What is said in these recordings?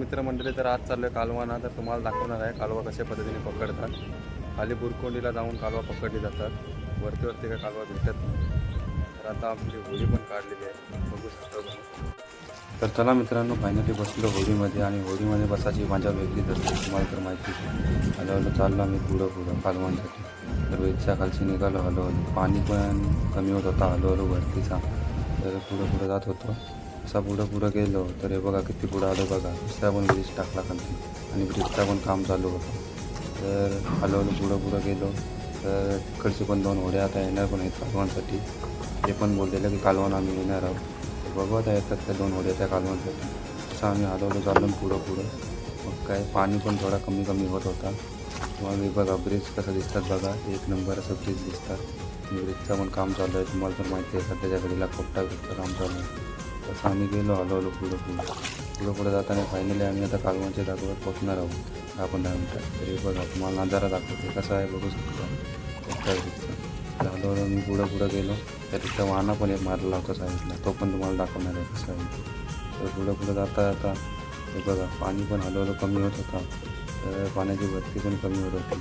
मित्रमंडळी तर आज चाललो आहे कालवाना. तर तुम्हाला दाखवणार आहे कालवा कशा पद्धतीने पकडतात. खाली बुरकोंडीला जाऊन कालवा पकडली जातात. वरती वरती काय कालवा भेटत नाही. तर आता आपली होळी पण काढलेली आहे. बघू शकतो तर चला मित्रांनो फायनली बसलो होळीमध्ये आणि होळीमध्ये बसायची माझ्या वेगळीच असते तुम्हाला तर माहिती आहे. चाललो आम्ही पुढं पुढं कालवांसाठी. तर वेगच्या खालची निघालो हळूहळू. पाणी पण कमी होत होता हळूहळू भरतीचा तर पुढं पुढं जात होतो. असा पुढं पुढं गेलो तर हे बघा किती पुढं आलो बघा. दुसरा पण ब्रिज टाकला खाली. आणि ब्रिजचा पण काम चालू होतं. तर हळूहळू पुढं पुढं गेलो. तर तिकडचे पण दोन होड्या आता येणार पण आहेत कालवांसाठी ते पण बोललेलं की कालवान आम्ही येणार आहोत. तर बघत येतात त्या दोन होड्या त्या कालवांसाठी तसं आम्ही हळूहळू चाललो पुढं पुढं. मग काय पाणी पण थोडा कमी कमी होत होता. मग मी बघा ब्रिज कसं दिसतात बघा. एक नंबर असं ब्रिज दिसतात. ब्रिजचं पण काम चालू आहे. तुम्हाला तर माहिती आहे सध्याच्या घडीला कोपटा ब्रिजचं काम चालू आहे तसं आम्ही गेलो हळूहळू पुढं पुढं. पुढं पुढं जाताना फायनली आम्ही आता कालवांच्या जागेवर पोहोचणार आहोत. दहा पंधरा मिनटात तरी बघा तुम्हाला नजारा दाखवते. कसं आहे बघू शकता. हळूहळू मी पुढं पुढं गेलो. तर तिथं वाहना पण एक मारला होता साईडला. तो पण तुम्हाला दाखवणार आहे कसं आहे. तर पुढं पुढं जाता जाता हे बघा पाणी पण हळूहळू कमी होत होता. तर पाण्याची भरती पण कमी होत होती.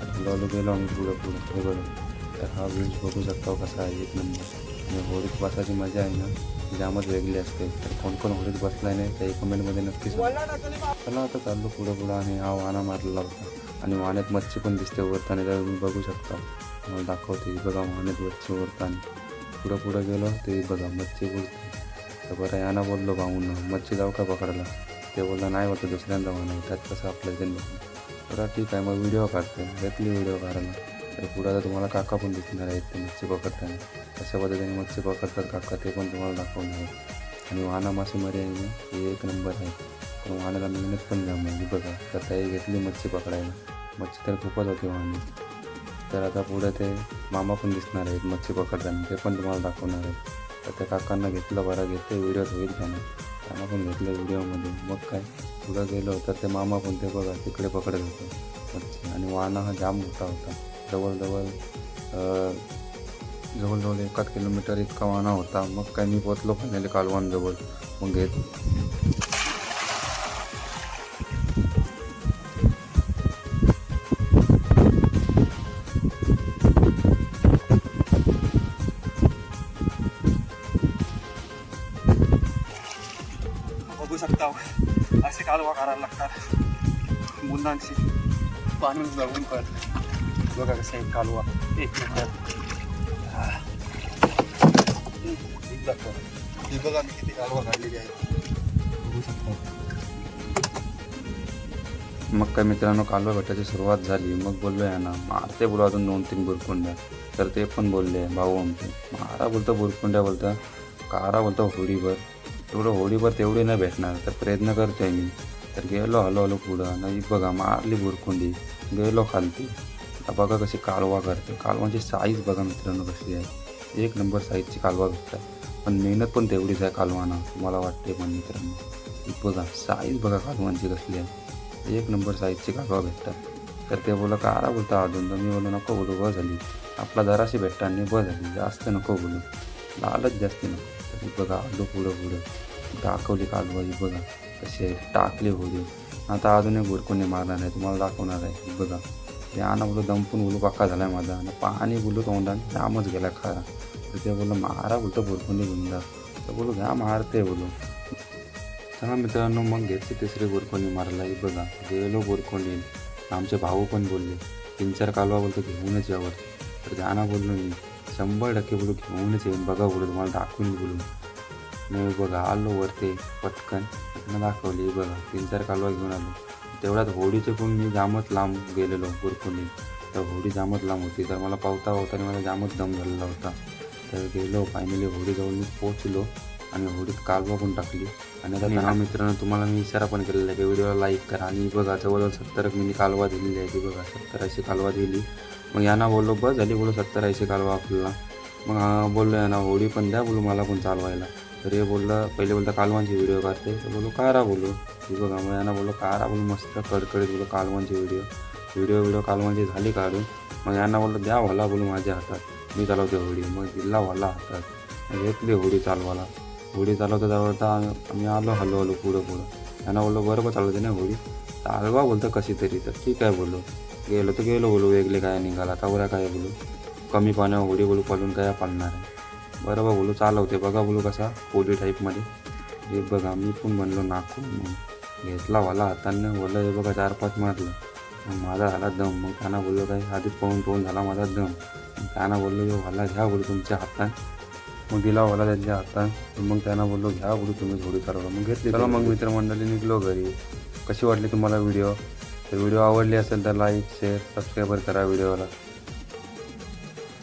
हळूहळू गेलो आम्ही पुढं पुढं. हे बघा. तर हा ब्रिज बघू शकता हो कसा आहे. एक नंबर. आणि होळीत बसायची मजा आहे ना. जामच वेगळी असते. तर कोण कोण होळीत बसलाय नाही त्या कमेंटमध्ये नक्कीच चला आता चाललो पुढं पुढं आणि हा वाना मारलेला होता. आणि वाण्यात मच्छी पण दिसते वरताना तर तुम्ही बघू शकता. मला दाखवते ही बघा वाण्यात मच्छी वरताना. पुढं पुढं गेलो ते बघा मच्छी बोलते. तर बरं याना बोललो भाऊन मच्छी जाऊ का पकडायला? ते बोलला नाही होतं दुसऱ्यांदा म्हणून त्यात कसं आपलं ते बरं ठीक आहे मग व्हिडिओ काढते. घेतली व्हिडिओ काढायला. तर पुढं आता तुम्हाला काका पण दिसणार आहेत ते मच्छी पकडताना. कशा पद्धतीने मच्छी पकडतात काका ते पण तुम्हाला दाखवणार आहे आणि वाहना मासेमारी आहे हे एक नंबर आहे. पण वाहनाला मेहनत पण जाम आहे म्हणजे बघा तर ताई घेतली मच्छी पकडायला. मच्छी तर खूपच होती वाहनी. तर आता पुढे ते मामा पण दिसणार आहेत मच्छी पकडताना ते पण तुम्हाला दाखवणार आहे तर त्या काकांना घेतलं बरं घेते व्हिडिओत होईल त्यानं. त्यांना पण घेतलं व्हिडिओमध्ये. मग काय पुढं गेलो तर ते मामा पण ते बघा तिकडे पकडत होते मच्छी. आणि वाहना हा जाम मोठा होता. जवळजवळ जवळजवळ एकाच किलोमीटर इतका वाहना होता. मग काय मी पोचलो फायनली कालवानजवळ मग घेत बघू शकता हो. असे कालवा करायला लागतात. मुलांची पाणी जवळून पण. बघा कसं एक कालवा. एक मिनिट. ही. बघा मी किती कालवा काढलेली आहे बघू शकता. मग काय मित्रांनो कालवा भेटायची सुरुवात झाली. मग बोललो ना मारते बोलू अजून दोन तीन बुरकुंड्या. तर ते पण बोलले भाऊ आमचे मारा बोलतो बुरकुंड्या बोलता कारा बोलतो होडीवर तेवढं होळीवर तेवढी नाही भेटणार तर प्रयत्न करतोय मी. तर गेलो हलो हलो पुढं. नाही बघा मारली बुरकुंडी. गेलो खालती. आता बघा कशी कालवा करते. कालवांची साईज बघा मित्रांनो कशी आहे. एक नंबर साईजची कालवा भेटतात पण मेहनत पण तेवढीच आहे कालवाना मला वाटते पण मित्रांनो. बघा साईज बघा कालवांची कसली आहे. एक नंबर साईजची कालवा भेटतात. तर ते बोला कारा बोलता अजून. तर मी बोललो नको बोलू बस झाली. आपला दराशी भेटता आणि बस झाली. जास्त नको बोलू. लालच जास्त नको. तरी बघा आलो पुढं पुढं. दाखवली कालवाजी बघा कशी आहे. टाकली आता अजून एक बुरकुंडी मारणार आहे. तुम्हाला दाखवणार आहे. बघा. ते आणा बोलू दंपून बोलू पक्का झाला आहे माझा. आणि पाणी बोलू तोंडाने जामच गेला खरा. तर ते बोललो मारा बोलतो बुरकुंडी घेऊन जा तर बोलू घ्या मारते बोलू चला मित्रांनो मग घेतली तिसरी बुरकोंडी मारायला. ही बघा गेलो बुरकोंडी आमचे भाऊ पण बोलले तीन चार कालवा बोलतो घेऊनच यावर तर त्यांना बोललो मी शंभर टक्के बोलू घेऊनच येईन. बघा बोलू तुम्हाला दाखवून बोलू मी बघा आलो वरते पटकन. दाखवली बघा तीन चार कालवा घेऊन आलो. तेवढ्यात होडीचे पण मी जामच लांब गेलेलो बुरकुंडी. तर होडी जामच लांब होती. तर मला पावता पावताना मला जामच दम झालेला होता. तर गेलो फायनली होडीजवळ मी पोचलो आणि होडीत कालवा पण टाकली. आणि आता हा मित्रांनो तुम्हाला मी इशारा पण केलेला आहे की व्हिडिओला लाईक करा. आणि बघा जवळजवळ सत्तर मी कालवा दिलेली आहे ती बघा सत्तर ऐंशी कालवा दिली. मग यांना बोललो बस झाली बोलू सत्तर ऐंशी कालवा आपल्याला. मग हा बोललो यांना होडी पण द्या बोलू मला पण चालवायला. तर हे बोललं पहिले बोलता कालवांची व्हिडिओ काढते. तर बोलू कारा बोलू ती बघा मग यांना बोललो कारा बोलू मस्त कडकडीत बोलू कालवांची व्हिडिओ व्हिडिओ व्हिडिओ कालवांची झाली काढून. मग यांना बोललो द्या व्हाला बोलू माझ्या हातात. मी चालवते होडी मग दिला व्हाला हातात. घेतली होडी चालवायला होडी चालवता चालवता आम्ही आलो हलो हलो पुढं पुढं. त्यांना बोललो बरोबर चालवते ना होळी चालवा बोलतो कशी तरी तर ठीक आहे बोललो. गेलो तर गेलो बोलू वेगळे काय निघाला आता काय बोलू. कमी पाण्यावर होडी बोलू पडून काय पाडणार आहे? बरोबर बोलू चालवते. बघा बोलू कसा पोली टाईपमध्ये हे बघा मी पण बनलो नाकू मग घेतला वाला हाताने. बोललं हे बघा चार पाच मारलं. मग माझा झाला दम. मग त्यांना बोललो काय? आधीच पाहून पाहून झाला माझा दम. त्यांना बोललो यो वाला घ्या बोलू तुमच्या हातात. मग दिला वाला त्यांच्या हातात. मग त्यांना बोललो घ्या बोलू तुम्ही थोडी चालवलं मग घेतली चला मग मित्रमंडळी निघलो घरी. कशी वाटली तुम्हाला व्हिडिओ? तर व्हिडिओ आवडली असेल तर लाईक शेअर सबस्क्राईबर करा व्हिडिओला.